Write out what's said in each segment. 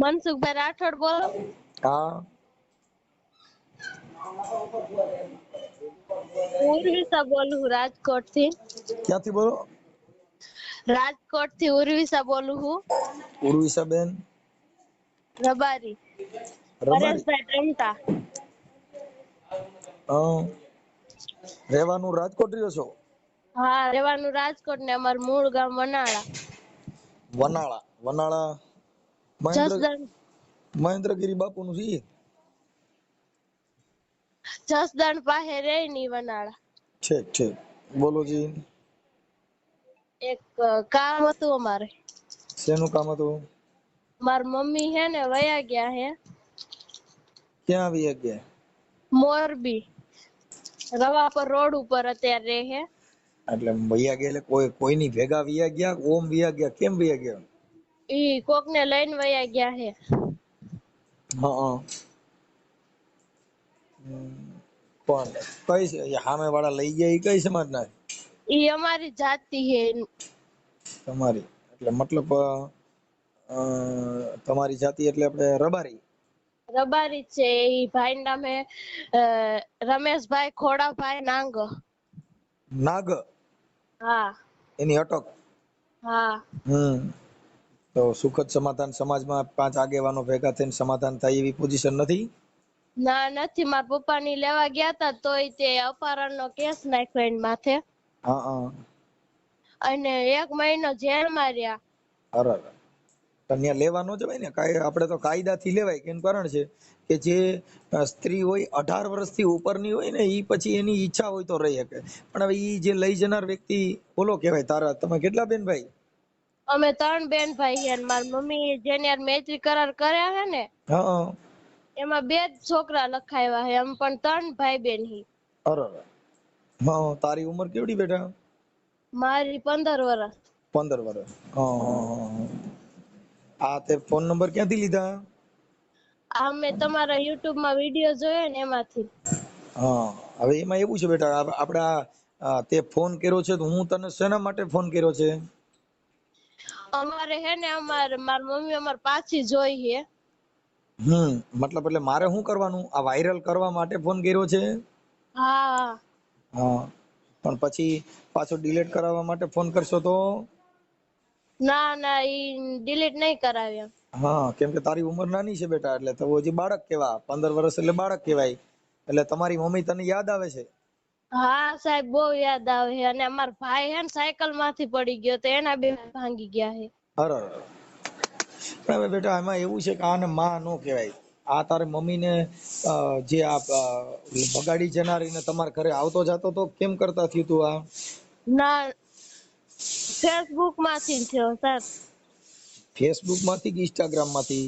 મનસુખભાઈ રાઠોડ બોલો. હા. ઉર્વિશા બોલું રાજકોટથી ક્યાંથી બોલો? રાજકોટથી ઉર્વિશા બોલું હું ઉર્વિશાબેન. રબારી. રબારી. પરેશભાઈ ટમટા. રહેવાનું રાજકોટ રહ્યો છો? હા રહેવાનું રાજકોટ ને અમારું મૂળ ગામ વનાળા. વનાળા. વનાળા મહેન્દ્ર મહેન્દ્રગીરી બાપુનું છે જસદણ પાસે રે ની વનાળા. ઠીક ઠીક. બોલો જી. એક કામ હતું અમારે. શેનું કામ હતું? માર મમ્મી હે ને વયા ગયા હે. ક્યાં વયા ગયા? મોરબી. રવા પર રોડ ઉપર અત્યારે રહે. એટલે વયા ગયા એટલે કોઈ કોઈની ભેગા વયા ગયા ઓમ વયા ગયા કેમ વયા ગયા? ઈ કોક ને લઈને વયા ગયા હે. હા કોણ? કઈ છે? સામે વાળા લઈ ગયા ઈ કઈ સમાજના? ઈ અમારી જાતિ હે. તમારી. એટલે મતલબ તમારી જાતિ એટલે આપણે રબારી? રબારી છે. ઈ ભાઈ નામે રમેશભાઈ ખોડાભાઈ નાંગ. નાગ? હા. એની અટક? હા. હમ. તો સુખદ સમાધાન સમાજમાં પાંચ આગેવાનો ભેગા થઈને સમાધાન થાય એવી પોઝિશન નથી? ના નથી. મારા પપ્પા ની લેવા ગયા તા તોય તે અપહરણ નો કેસ નાખ્યો એની માથે. હા અને એક મહિનો જેલમાં રહ્યા અરે. અરે. લેવા ન જવાય ને? કાય આપણે તો કાયદાથી લેવાય કેમ કારણ છે કે જે સ્ત્રી હોય અઢાર વર્ષથી ઉપરની હોય ને એ પછી એની ઈચ્છા હોય તો રહી શકે. પણ હવે એ જે લઈ જનાર વ્યક્તિ બોલો કહેવાય તારા. તમે કેટલા બેન ભાઈ? અમે ત્રણ બેન ભાઈ છે અને મારી મમ્મી જેની યાર મૈત્રી કરાર કર્યા હે ને. એમાં બે જ છોકરા લખાયા હે એમ પણ ત્રણ ભાઈ બેન હી અરે. હા તારી ઉંમર કેવડી બેટા? મારી પંદર વર્ષ પંદર વર્ષ આ તે ફોન નંબર ક્યાંથી લીધા? આ મેં તમારા યુટ્યુબમાં વીડિયો જોયો ને એમાંથી. હા. હવે એમાં એવું છે બેટા આપ- આપણે તે ફોન કર્યો છે તો હું તને શેના માટે ફોન કર્યો છે? અમારે હે ને અમારે મારી મમ્મી અમારે પાછી જોઈ હે. હમ મતલબ એટલે મારે શું કરવાનું? આ વાયરલ કરવા માટે ફોન કર્યો છે? હા. હા. પણ પછી પાછો ડિલીટ કરાવવા માટે ફોન કરશો તો? ના ના ઈ ડિલીટ નહીં કરાવ્યા હા કેમ કે તારી ઉંમર નાની છે બેટા એટલે તો હજી બાળક કેવા? પંદર વર્ષ એટલે બાળક કહેવાય એટલે તમારી મમ્મી તને યાદ આવે છે? હા સાહેબ બહુ યાદ આવે છે. અને અમાર ભાઈ હે ને સાયકલમાંથી પડી ગયો તો એના બે ભાંગી ગયા છે. અરે. પણ હવે બેટા એમાં એવું છે કે આને માં નો કહેવાય. આ તારી મમ્મીને ને જે આ બગાડી જનારીને તમારા ઘરે આવતો જાતો તો કેમ કરતા થયું તું આ? ના ફેસબુકમાંથી થયો સર ફેસબુકમાંથી કે ઇન્સ્ટાગ્રામમાંથી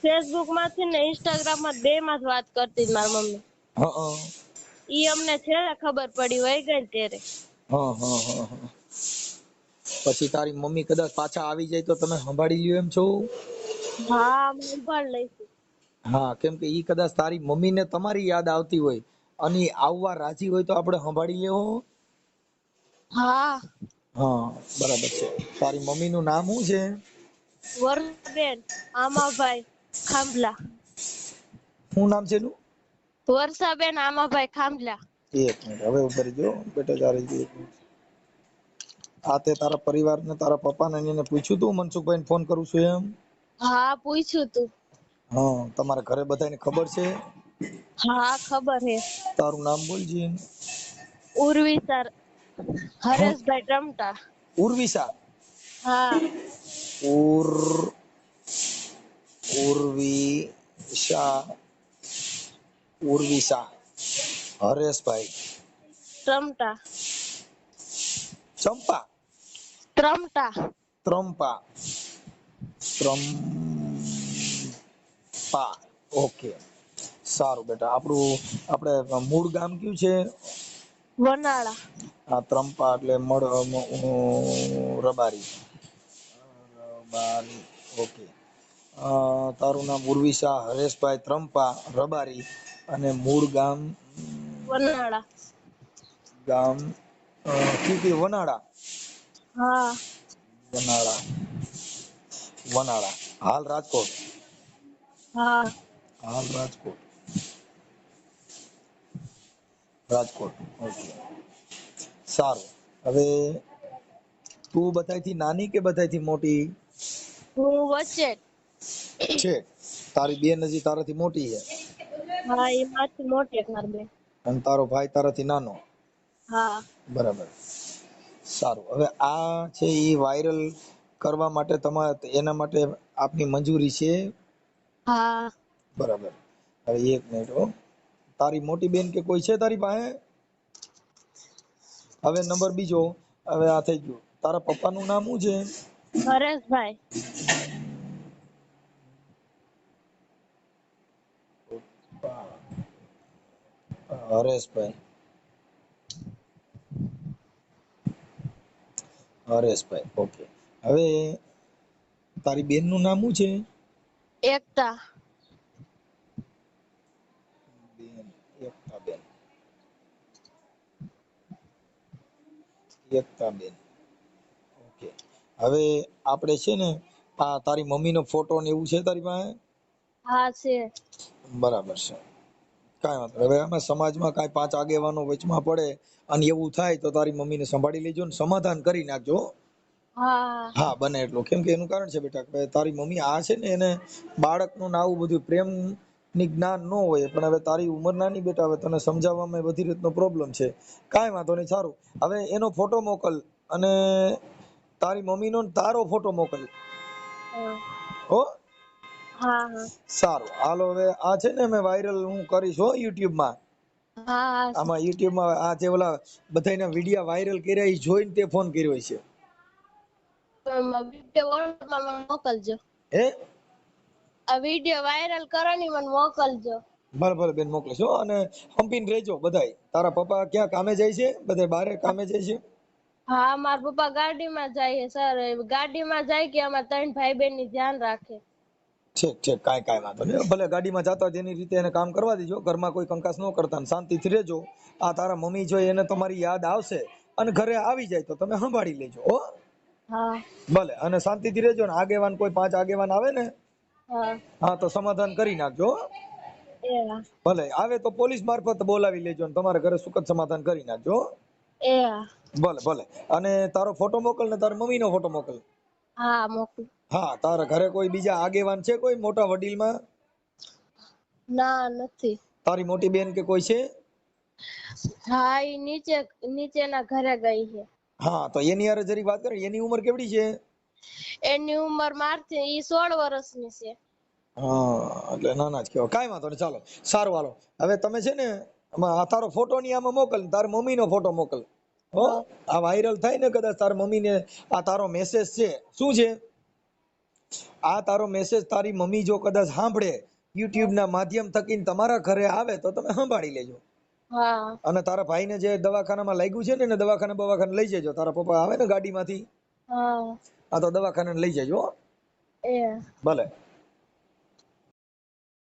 ફેસબુકમાંથી ને ઇન્સ્ટાગ્રામમાં બે માં જ વાત કરતી મારી મમ્મી. હ હા. ઈ અમને છેલ્લે ખબર પડી હોય ગઈ ને ત્યારે. હા હા હા હા. પછી તારી મમ્મી કદાચ પાછા આવી જાય તો તમે સંભાળી લ્યો એમ છો? હા સંભાળ લઈશું. હા કેમ કે ઈ કદાચ તારી મમ્મી ને તમારી યાદ આવતી હોય અને આવવા રાજી હોય તો આપણે સંભાળી લેવો હા. હા. બરાબર છે. તારી મમ્મીનું નામ શું છે? વર્ષાબેન આમાભાઈ ખાંભલા. શું નામ છે એનું? વર્ષાબેન આમાભાઈ ખાંભલા. એક મિનિટ હવે ઉભર જો બેટા તારી એક આ તે તારા પરિવારને તારા પપ્પાને ને એને પૂછ્યું તું? મનસુખભાઈને ફોન કરું છું એમ? હા પૂછ્યું તું. હા તમારા ઘરે બધાને ખબર છે? હા ખબર હે તારું નામ બોલજી ઉર્વી સર હરેશભાઈ ટમટા ઉર્વિશા હા. ઉર ઉર્વિશા ઉર્વિશા. હરેશભાઈ. ટ્રમટા ચંપા. ત્રમટા ત્રંપા. ત્રમપા ઓકે. સારું બેટા આપણું આપણે મૂળ ગામ કયું છે? વનાળા. આ ત્રંપા એટલે મળ રબારી. રબારી. ઓકે. તારું નામ ઉર્વિશા હરેશભાઈ ત્રંપા રબારી અને મૂળ ગામ વનાળા. ગામ કયું વનાળા? હા. વનાળા. વનાળા. હાલ રાજકોટ? હા. હાલ રાજકોટ. રાજકોટ. ઓકે. સારું. હવે તું બધાથી નાની કે બધાથી મોટી? હું વચ્ચે. છે. તારી બેન હજી તારાથી મોટી છે. હા એ માથી મોટી છે મારી બેન. અને તારો ભાઈ તારાથી નાનો. હા. બરાબર. સારું. હવે આ છે એ વાયરલ કરવા માટે તમારે એના માટે આપની મંજૂરી છે? હા. બરાબર. હવે એક મિનિટ હો. તારી મોટી બેન કે કોઈ છે તારી પાસે? હવે નંબર બીજો. હવે આ થઈ ગયો. તારા પપ્પાનું નામ શું છે? હરેશભાઈ. હરેશભાઈ હરેશભાઈ ઓકે હવે તારી બેનનું નામ શું છે? એકતા. બેન એકતા બેન. એકતા બેન. ઓકે હવે આપણે છે ને આ તારી મમ્મીનો ફોટો ને એવું છે તારી પાસે? હા છે. બરાબર છે. કાંઈ વાંધો હવે અમે સમાજમાં કાંઈ પાંચ આગેવાનો વચમાં પડે અને એવું થાય તો તારી મમ્મીને સંભાળી લેજો ને સમાધાન કરી નાખજો હા. બને એટલું. કેમ કે એનું કારણ છે બેટા કે તારી મમ્મી આ છે ને એને બાળકનું આવું બધું પ્રેમની જ્ઞાન ન હોય પણ હવે તારી ઉંમર નાની બેટા હવે તને સમજાવવામાં બધી રીતનો પ્રોબ્લેમ છે. કાંઈ વાંધો નહીં સારું. હવે એનો ફોટો મોકલ અને તારી મમ્મીનો ને તારો ફોટો મોકલ. હા? હો હા. હા સારું. હાલો હવે આ છે ને મેં વાયરલ હું કરીશ હો યુટ્યુબમાં. હા આમાં યુટ્યુબમાં આ જે ઓલા બધાયના વિડિયા વાયરલ કર્યા એ જોઈને તે ફોન કર્યો છે મોકલજો. હે? આ વીડિયો વાયરલ કરવાની મને મોકલજો. બરાબર બેન મોકલશો અને હંપીને રહેજો બધાય. તારા પપ્પા ક્યાં કામે જાય છે? બધા બારે કામે જાય છે? હા મારા પપ્પા ગાડીમાં જાય સર. ગાડીમાં જાય કે અમારા ત્રણ ભાઈ બહેનની ધ્યાન રાખે. ઠીક ઠીક કાંઈ કાંઈ વાંધો નહીં. ભલે ગાડીમાં જતા તેની રીતે એને કામ કરવા દેજો ઘરમાં કોઈ કંકાસ ન કરતા ને શાંતિથી રહેજો. આ તારા મમ્મી જો એને તમારી યાદ આવશે અને ઘરે આવી જાય તો તમે સંભાળી લેજો હો. ભલે અને શાંતિથી રહેજો ને આગેવાન કોઈ પાંચ આગેવાન આવે ને હા. તો સમાધાન કરી નાખજો. ભલે આવે તો પોલીસ મારફત બોલાવી લેજો ને તમારા ઘરે સુખદ સમાધાન કરી નાખજો ભલે ભલે. અને તારો ફોટો મોકલ ને તારી મમ્મીનો ફોટો મોકલ. હા મોકલું. હા તારા ઘરે કોઈ બીજા આગેવાન છે કોઈ મોટા વડીલમાં? ના નથી. તારી મોટી બેન કે કોઈ છે? હા એ નીચે નીચેના ઘરે ગઈ છે. હા તો એની હારે જરી વાત કરે એની ઉંમર કેવડી છે? એની ઉંમર મારથી ઈ સોળ વર્ષની છે. હા એટલે નાના જ કહેવાય. કાંઈ વાંધો નહીં ચાલો સારું હાલો. હવે તમે છે ને આ તારો ફોટો ની આમાં મોકલ ને મમ્મી નો ફોટો મોકલ. હો આ વાયરલ થાય ને કદાચ તાર મમ્મી ને આ તારો મેસેજ છે. શું છે? આ તારો મેસેજ તારી મમ્મી જો કદાચ સાંભળે યુટ્યુબ ના માધ્યમ થકી તમારા ઘરે આવે તો તમે સંભાળી લેજો. હા. અને તારા ભાઈને જે દવાખાનામાં લાગ્યું છે ને એને દવાખાને બવાખાને લઈ જજો. તારા પપ્પા આવે ને ગાડીમાંથી? હા. આ તો દવાખાને લઈ જજો હો. એ. ભલે.